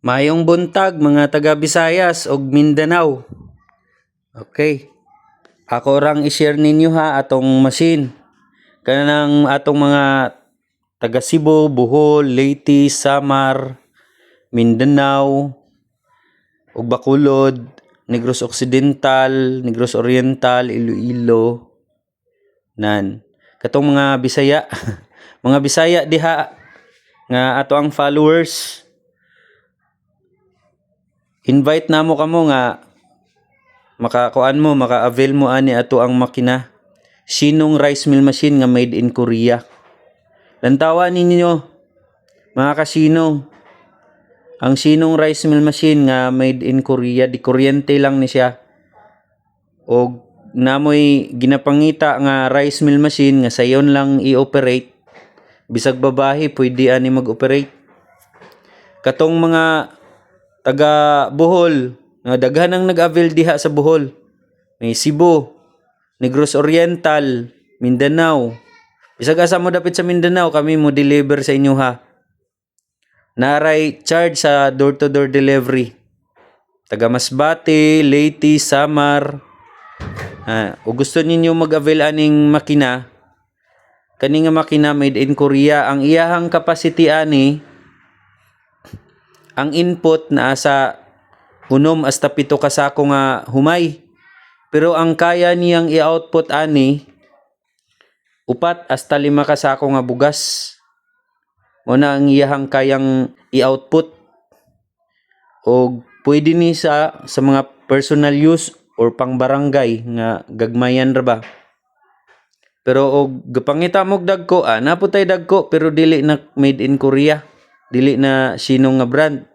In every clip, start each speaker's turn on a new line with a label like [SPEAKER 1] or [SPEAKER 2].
[SPEAKER 1] Mayong buntag mga taga Visayas ug Mindanao. Okay. Ako rang i-share ninyo ha atong machine. Kanang atong mga taga Cebu, Bohol, Leyte, Samar, Mindanao, ug Bacolod, Negros Occidental, Negros Oriental, Iloilo, nan. Katong mga Bisaya, mga Bisaya diha nga ato ang followers invite namo kamo nga makakuan mo maka-avail mo ani ato ang makina. Sinong rice mill machine nga made in Korea? Lantawan ninyo mga kasinong ang sinong rice mill machine nga made in Korea? Di kuryente lang ni siya. Og namoy ginapangita nga rice mill machine nga sayon lang i-operate. Bisag babahi pwede ani mag-operate. Katong mga taga Bohol. Nga daghan ang nag-avail diha sa Bohol. May Cebu Negros Oriental Mindanao. Bisag asa mo dapit sa Mindanao kami mo deliver sa inyo ha. Naray charge sa door to door delivery. Taga Masbate Leyte Samar. Ah, o gusto ninyo mag-avail aning makina kani nga makina made in Korea. Ang iyahang capacity ani ang input na sa unom hasta pito ka sako nga humay pero ang kaya niyang i-output ani upat hasta lima ka sako nga bugas mo na ang iyahang kayang i-output o pwede ni sa sa mga personal use or pang barangay nga gagmayan ra ba pero og gapangita mo dagko ah napo tay dagko pero dili na made in Korea. Dili na sino nga brand.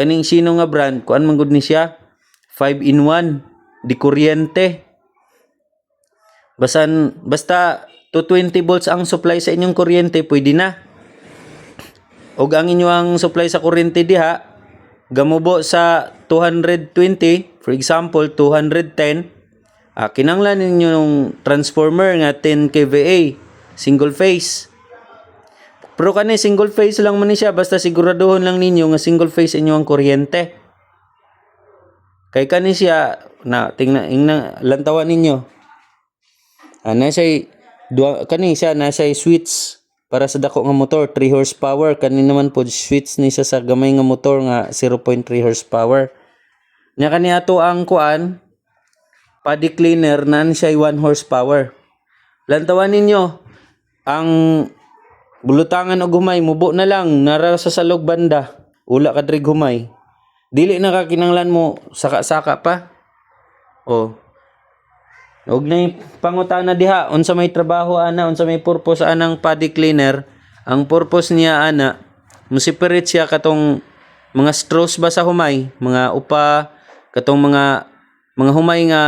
[SPEAKER 1] Kaning sino nga brand kuan man gud ni siya 5 in 1 di kuryente. Basan basta 220 volts ang supply sa inyong kuryente pwede na. Og ang inyong supply sa kuryente diha gamubo sa 220 for example 210 Ah, kinanglan ninyo yung transformer nga 10 kVA, single phase. Pero kani single phase lang man siya basta siguraduhon lang ninyo nga single phase inyo ang kuryente. Kay kani siya na tingnan ingna lantawan ninyo. Ah, na siya dua, kani siya na siya switch para sa dako nga motor 3 horsepower kani naman po switch ni sa gamay nga motor nga 0.3 horsepower. Nya kani ato ang kuan paddy cleaner nan siya 1 horsepower. Lantawan ninyo, ang bulutangan og humay mubo na lang nara sa salog banda. Ula ka drig humay. Dili na ka kinanglan mo saka-saka pa. Oh. Og na pangutana diha unsa may trabaho ana unsa may purpose anang paddy cleaner. Ang purpose niya ana musipirit siya katong mga straws ba sa humay, mga upa, katong mga mga humay nga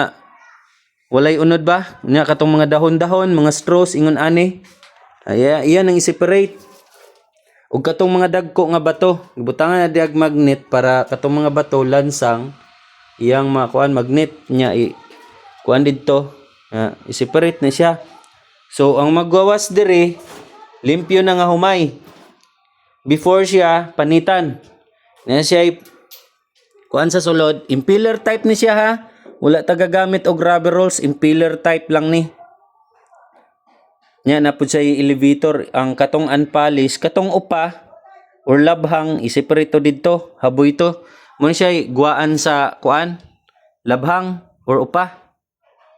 [SPEAKER 1] walay unod ba? Nya katong mga dahon-dahon, mga straws ingon ani. Ay iyan ang i-separate. Ug katong mga dagko nga bato, gibutangan na diag magnet para katong mga bato lansang iyang makuan magnet nya i kuan didto. Uh, i-separate na siya. So ang magwawas diri limpyo na nga humay. Before siya panitan. Na siya i- kuan sa sulod, impeller type ni siya ha. Wala ta gagamit og rubber rolls, impeller type lang ni. Nya na pud siya elevator ang katong unpolished, katong upa or labhang iseparito didto, haboy to. Mo siya guwaan sa kuan, labhang or upa.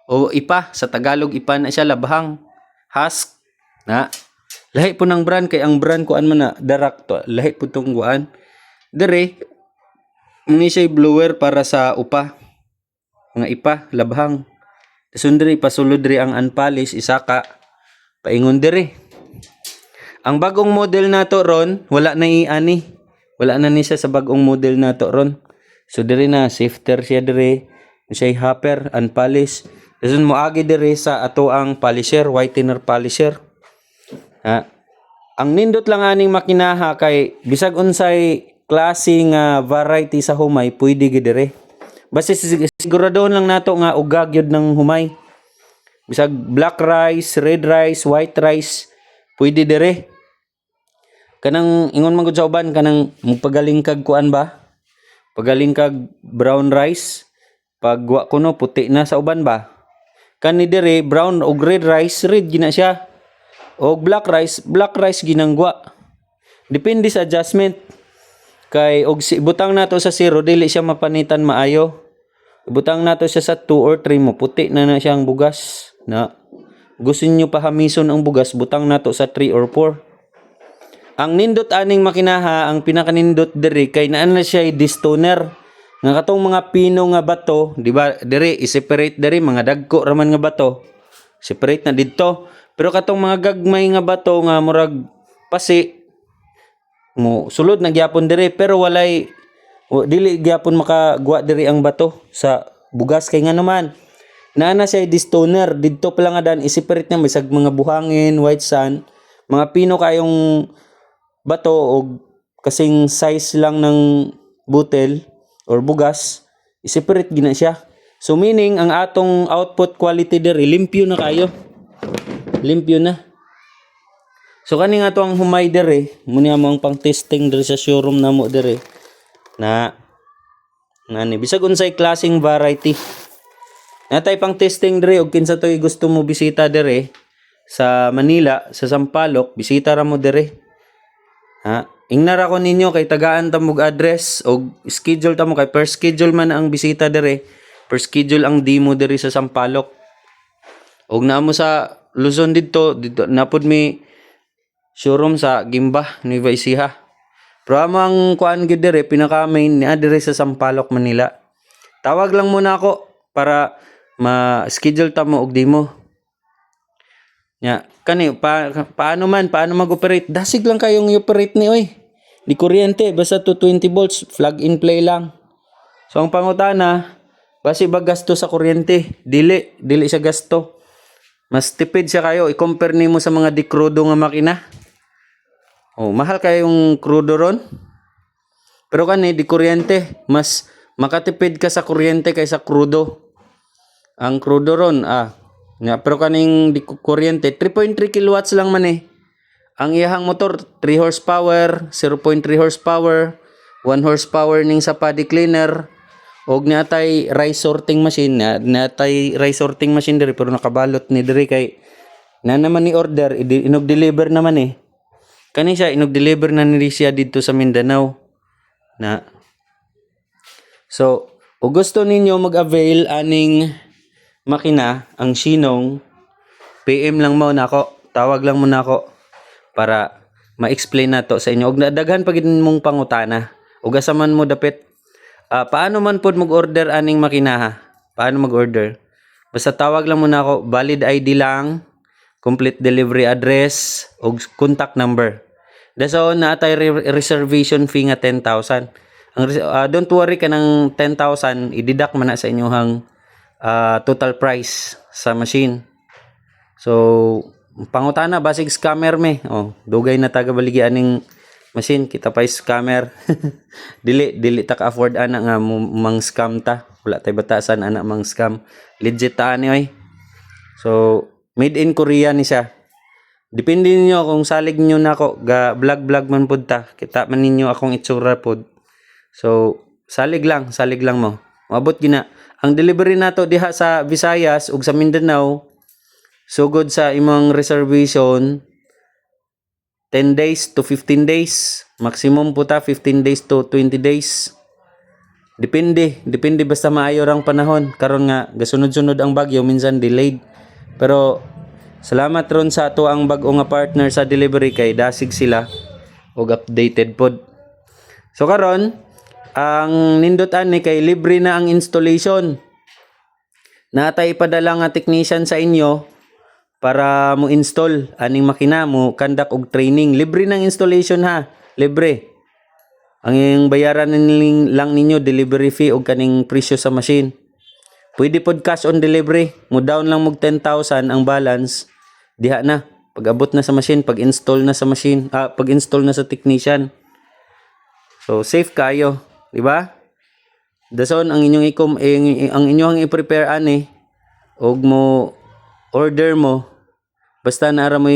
[SPEAKER 1] O ipa sa Tagalog ipa na siya labhang. Husk na. Lahi po ng brand kay ang brand kuan man na darak to. Lahi po tong guan. Dire Muni siya blower para sa upa. Mga ipa, labhang. Sundri, pasulod diri ang unpolish, isaka. Paingon diri. Ang bagong model nato ron, wala na iani. Wala na ni siya sa bagong model nato ron. So diri na, sifter siya diri. Siya hopper, unpolish. Tapos mo agi diri sa ato ang polisher, whitener polisher. Ha? Ang nindot lang aning makinaha kay bisag unsay klase nga variety sa humay pwede gid dire. Basta sig- siguradohon lang nato nga ugag yun ng humay. Bisag black rice, red rice, white rice, pwede dire. Kanang ingon man gud sa uban kanang magpagaling kag kuan ba? Pagaling kag brown rice, pag wa kuno puti na sa uban ba. Kani dire brown og red rice, red gina siya. Og black rice, black rice ginangwa. Depende sa adjustment. Kay og si butang nato sa zero dili siya mapanitan maayo. Butang nato siya sa 2 or 3 mo puti na na siyang bugas na gusto niyo pahamison ang bugas butang nato sa 3 or 4. Ang nindot aning makinaha, ang pinakanindot diri kay naa na siya distoner. Nga katong mga pino nga bato, di ba? Diri i-separate diri mga dagko raman nga bato. Separate na didto. Pero katong mga gagmay nga bato nga murag pasi mo sulod na gyapon diri pero walay dili gyapon makagwa diri ang bato sa bugas kay nga naman naa na siya distoner. Didto pa lang nga dan i-separate niya bisag mga buhangin white sand mga pino kayong bato o kasing size lang ng butel or bugas i-separate gina siya. So meaning ang atong output quality diri limpyo na kayo. Limpyo na. So kani nga to ang humay dere, muni mo ang pang testing dere sa showroom namo dere na nani bisag unsay klaseng variety. Natay pang testing dere og kinsa toy gusto mo bisita dere sa Manila, sa Sampaloc, bisita ra mo dere. Ha? Ingnara ko ninyo kay tagaan ta mog address og schedule ta mo kay per schedule man ang bisita dere. Per schedule ang demo dere sa Sampaloc. Og naa mo sa Luzon didto, didto napod mi showroom sa Gimba, Nueva Ecija. Pero amang kuan gid dire pinaka main ni adire sa Sampaloc, Manila. Tawag lang muna ako para ma-schedule ta mo og demo. Nya, kani pa, paano man paano mag-operate? Dasig lang kayong i-operate ni oy. Di kuryente basta 220 volts, plug in play lang. So ang pangutana, basi ba gasto sa kuryente? Dili, dili siya gasto. Mas tipid siya kayo i-compare nimo sa mga di crudo nga makina. Oh, mahal kayong crudo ron. Pero kani di kuryente, mas makatipid ka sa kuryente kaysa crudo. Ang crudo ron ah, nga pero kaning di ku- kuryente 3.3 kilowatts lang man eh. Ang iyahang motor 3 horsepower, 0.3 horsepower, 1 horsepower ning sa paddy cleaner, og natay rice sorting machine na natay rice sorting machine diri pero nakabalot ni diri kay na naman ni order inog deliver naman eh. Kani siya inog deliver na ni siya dito sa Mindanao. Na. So ug gusto ninyo mag-avail aning makina ang Shinong PM lang mo nako tawag lang mo nako para ma-explain na to sa inyo ug nadaghan pa gid mong pangutana ug asaman mo dapit Ah, paano man pod mag-order aning makinaha? Paano mag-order? Basta tawag lang muna ako, valid ID lang, complete delivery address, o contact number. Daso na tay re- reservation fee nga 10,000. Ang ah, don't worry ka ng 10,000, i-deduct man na sa inyong ah, total price sa machine. So, pangutana basig scammer me. Oh, dugay na taga baligyan ning machine kita pa scammer. dili dili ta ka afford ana nga mang scam ta. Wala tay batasan ana mang scam. Legit ta ani oy. So, made in Korea ni siya. Depende ninyo kung salig niyo nako ga vlog vlog man pud ta. Kita man ninyo akong itsura pod. So, salig lang, salig lang mo. Maabot gina. Ang delivery nato diha sa Visayas ug sa Mindanao sugod sa imong reservation 10 days to 15 days. Maximum po ta 15 days to 20 days. Depende, depende basta maayo rang panahon. Karon nga gasunod-sunod ang bagyo minsan delayed. Pero salamat ron sa ato ang bag-o nga partner sa delivery kay dasig sila og updated pod. So karon ang nindot ani kay libre na ang installation. Natay ipadala nga technician sa inyo para mo install. Aning makina mo kandak og training. Libre ng installation ha? Libre. Ang bayaran niling lang ninyo delivery fee og kaning presyo sa machine. Pwede pod cash on delivery. Mo down lang mog 10,000 ang balance. Diha na. Pag abot na sa machine pag install na sa machine ah, pag install na sa technician. So safe kayo di ba dason ang inyong ikom eh, ang inyong i-prepare ani og mo order mo. Basta naara mo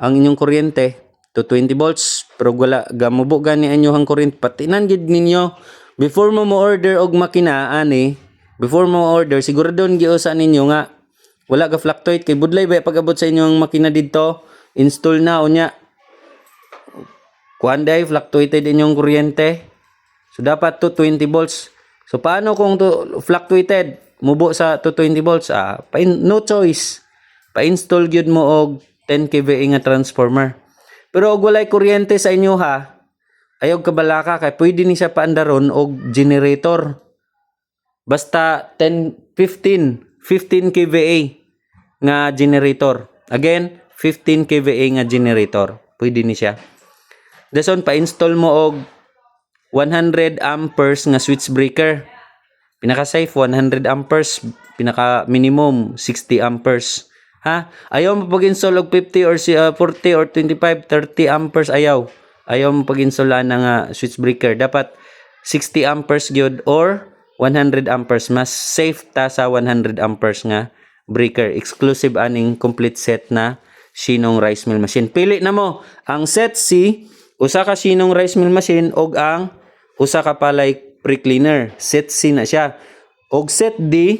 [SPEAKER 1] ang inyong kuryente to 20 volts. Pero wala gamubo gani ang inyong kuryente. Patinan gid ninyo. Before mo mo order og makina ani, before mo order siguradon giusa ninyo nga wala ka fluctuate. Kay budlay ba pag-abot sa inyo ang makina didto, install na unya. Kuan day fluctuated inyong kuryente. So dapat to 20 volts. So paano kung to fluctuated mubo sa 220 volts? Ah, pa no choice. Pa-install gyud mo og 10 kVA nga transformer. Pero og walay kuryente sa inyo ha, ayog kabalaka kay pwede ni siya paandaron og generator. Basta 10 15 15 kVA nga generator. Again, 15 kVA nga generator. Pwede ni siya. Dason pa-install mo og 100 amperes nga switch breaker. Pinaka safe 100 amperes, pinaka minimum 60 amperes. Ha? Ayaw mo pag-install og 50 or si- uh, 40 or 25, 30 amperes ayaw. Ayaw mo pag-install na nga switch breaker. Dapat 60 amperes gyud or 100 amperes mas safe ta sa 100 amperes nga breaker exclusive aning complete set na Shinong rice mill machine. Pili na mo ang set C usa ka Shinong rice mill machine og ang usa ka palay pre-cleaner. Set C na siya. Og set D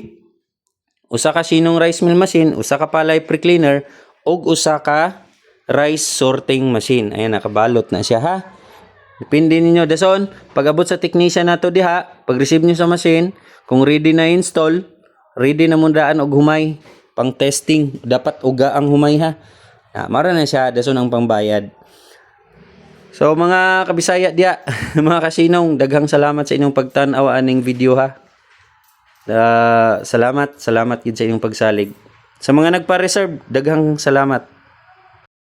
[SPEAKER 1] usa ka Shinong rice mill machine, usa ka palay pre-cleaner og usa ka rice sorting machine. Ayan nakabalot na siya ha. Depende ninyo dason pag-abot sa technician nato diha, pag-receive niyo sa machine, kung ready na install, ready na mundaan og humay pang testing. Dapat uga ang humay ha. Ah, mara na siya dason ang pangbayad. So mga kabisaya diya, mga kasinong, daghang salamat sa inyong pagtan-aw aning video ha. Ah, salamat, salamat gid sa inyong pagsalig. Sa mga nagpa-reserve, daghang salamat.